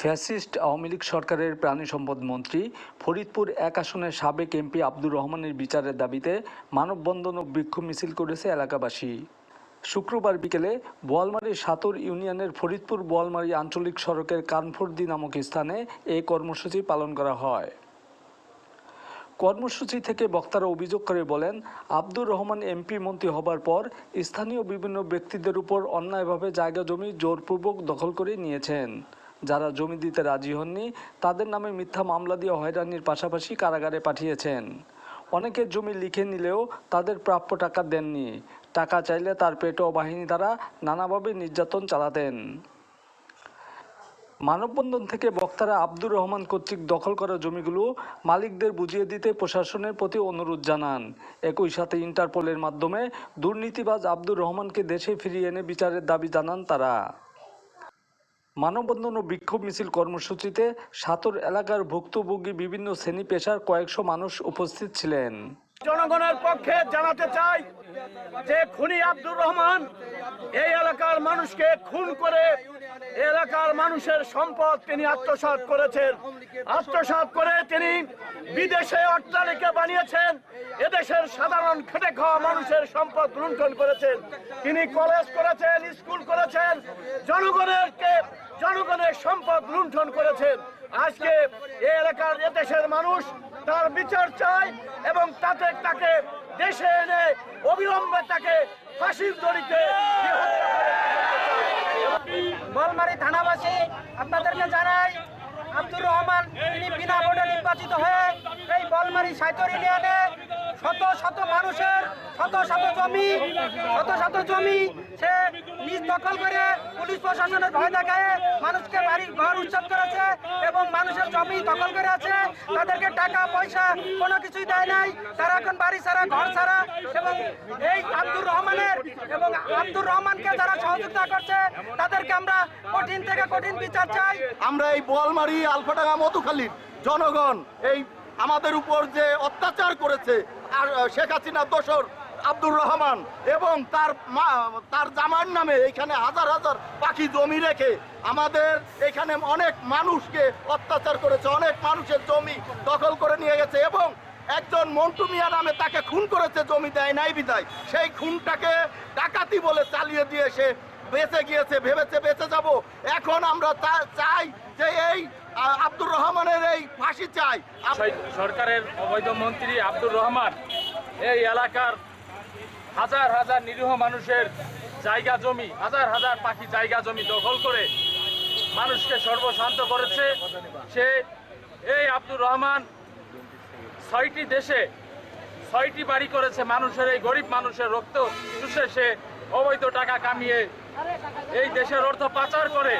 Fascist Awami League সরকারের প্রাণী সম্পদ মন্ত্রী ফরিদপুর এক আসনের সাবেক এমপি আব্দুর রহমানের বিচারের দাবিতে মানববন্ধন ও বিক্ষোভ মিছিল করেছে এলাকাবাসী। শুক্রবার বিকেলে বোয়ালমারীর সাতর ইউনিয়নের ফরিদপুর বোয়ালমারী আঞ্চলিক সড়কের কানফর্দি নামক স্থানে এই কর্মসূচি পালন করা হয়। কর্মসূচি থেকে বক্তারা অভিযোগ করে বলেন, আব্দুর রহমান এমপি মন্ত্রী হবার পর স্থানীয় বিভিন্ন ব্যক্তিদের উপর অন্যায়ভাবে জায়গা জমি জোরপূর্বক দখল করে নিয়েছেন। যারা জমি দিতে রাজি হননি, তাদের নামে মিথ্যা মামলা দিয়ে হয়রানির পাশাপাশি কারাগারে পাঠিয়েছেন। অনেকের জমি লিখে নিলেও তাদের প্রাপ্য টাকা দেননি। টাকা চাইলে তার পেটো বাহিনী দ্বারা নানাভাবে নির্যাতন চালাতেন। মানববন্ধন থেকে বক্তারা আব্দুর রহমান কর্তৃক দখল করা জমিগুলো মালিকদের বুঝিয়ে দিতে প্রশাসনের প্রতি অনুরোধ জানান। একই সাথে ইন্টারপোলের মাধ্যমে দুর্নীতিবাজ আব্দুর রহমানকে দেশে ফিরিয়ে এনে বিচারের দাবি জানান তারা। মানববন্ধন ও বিক্ষোভ মিছিল কর্মসূচিতে সাতর এলাকার ভুক্তভোগী বিভিন্ন শ্রেণি পেশার কয়েকশো মানুষ উপস্থিত ছিলেন। জনগণের পক্ষে জানাতে চাই যে খুনি আব্দুর রহমান এই এলাকার মানুষকে খুন করে এলাকার মানুষের সম্পদ তিনি আত্মসাৎ করেছেন। আত্মসাৎ করে তিনি বিদেশে অট্টালিকা বানিয়েছেন, এদেশের সাধারণ খেটে খাওয়া মানুষের সম্পদ লুণ্ঠন করেছেন। তিনি কলেজ করেছেন স্কুল করেছেন, জনগণেরকে জনগণের সম্পদ লুণ্ঠন করেছেন আজকে এই এলাকার দেশের মানুষ, তার বিচার চায় এবং তাতে তাকে দেশে এনে অবিলম্বে তাকে ফাঁসির দড়িতে। বলমারি থানাবাসী, আপনাদেরকে জানাই, আব্দুর রহমান, তিনি বিনা ভোটে নির্বাচিত হয়ে এই বলমারি সাইতর ইউনিয়নে শত শত মানুষের, শত শত জমি, শত শত জমি সে নিজ দখল করে পুলিশ প্রশাসনের ভয় দেখায়, মানুষকে বাড়ি ঘর উচ্ছেদ করেছে এবং মানুষের জমি দখল করে আছে। তাদেরকে টাকা, পয়সা কোনো কিছুই দেয় নাই। তারা এখন বাড়ি ছাড়া, ঘর ছাড়া এবং এই আব্দুর রহমানের এবং আব্দুর রহমানকে যারা সহযোগিতা করছে, তাদেরকে আমরা কঠিন থেকে কঠিন বিচার চাই। আমরা এই বোয়ালমারি, আলফাডাঙ্গা মধুখালীর জনগণ এই আমাদের উপর যে অত্যাচার করেছে, আর শেখ হাসিনা দোসর আব্দুর রহমান এবং তার মা, তার জামার নামে এখানে হাজার হাজার পাখি জমি রেখে আমাদের এখানে অনেক মানুষকে অত্যাচার করেছে, অনেক মানুষের জমি দখল করে নিয়ে গেছে এবং একজন মন্টু মিয়া নামে তাকে খুন করেছে, জমি দেয় নাই বিদায়। সেই খুনটাকে ডাকাতি বলে চালিয়ে দিয়ে সে বেঁচে গিয়েছে, ভেবেছে বেঁচে যাব। এখন আমরা চাই যে এই আব্দুর রহমানের এই ফাঁসি চাই। সরকারের অবৈধ মন্ত্রী আব্দুর রহমান এই এলাকার হাজার হাজার নিরীহ মানুষের জায়গা জমি হাজার হাজার পাখি জায়গা জমি দখল করে মানুষকে সর্বশান্ত করেছে। সে এই আব্দুর রহমান ছয়টি দেশে ছয়টি বাড়ি করেছে মানুষের এই গরিব মানুষের রক্ত চুষে সে অবৈধ টাকা কামিয়ে এই দেশের অর্থ পাচার করে।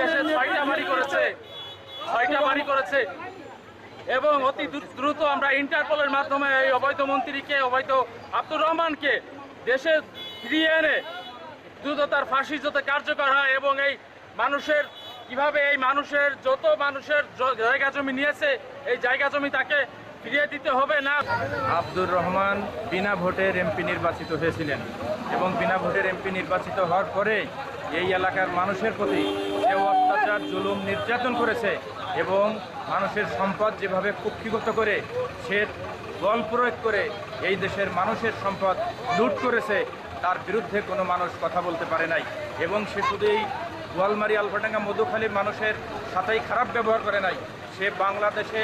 দেশে ছয়টা বাড়ি করেছে। ছয়টা বাড়ি করেছে। এবং অতি দ্রুত আমরা ইন্টারপোলের মাধ্যমে এই অবৈধ মন্ত্রীকে, অবৈধ আব্দুর রহমানকে দেশে ফিরিয়ে এনে দ্রুত তার ফাঁসি যাতে কার্যকর হয় এবং এই মানুষের, কীভাবে এই মানুষের, যত মানুষের জায়গা জমি নিয়েছে, এই জায়গা জমি তাকে ফিরিয়ে দিতে হবে না। আব্দুর রহমান বিনা ভোটের এমপি নির্বাচিত হয়েছিলেন এবং বিনা ভোটের এমপি নির্বাচিত হওয়ার পরে এই এলাকার মানুষের প্রতি যে অত্যাচার, জুলুম, নির্যাতন করেছে এবং মানুষের সম্পদ যেভাবে কুক্ষিগত করে, সে বল প্রয়োগ করে এই দেশের মানুষের সম্পদ লুট করেছে, তার বিরুদ্ধে কোনো মানুষ কথা বলতে পারে নাই। এবং সে শুধু এই গোয়ালমারি, আলফাডাঙ্গা মধুখালী মানুষের সাথেই খারাপ ব্যবহার করে নাই। সে বাংলাদেশে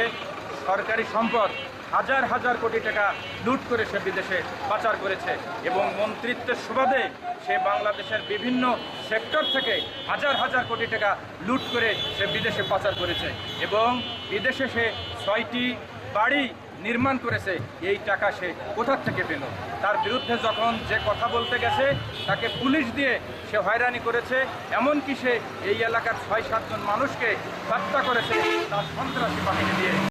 সরকারি সম্পদ হাজার হাজার কোটি টাকা লুট করে সে বিদেশে পাচার করেছে এবং মন্ত্রিত্বের সুবাদে সে বাংলাদেশের বিভিন্ন সেক্টর থেকে হাজার হাজার কোটি টাকা লুট করে সে বিদেশে পাচার করেছে এবং বিদেশে সে ছয়টি বাড়ি নির্মাণ করেছে, এই টাকা সে কোথার থেকে পেল? তার বিরুদ্ধে যখন যে কথা বলতে গেছে, তাকে পুলিশ দিয়ে সে হয়রানি করেছে, এমনকি সে এই এলাকার ছয় সাতজন মানুষকে হত্যা করেছে, তার সন্ত্রাসী বাহিনী দিয়ে।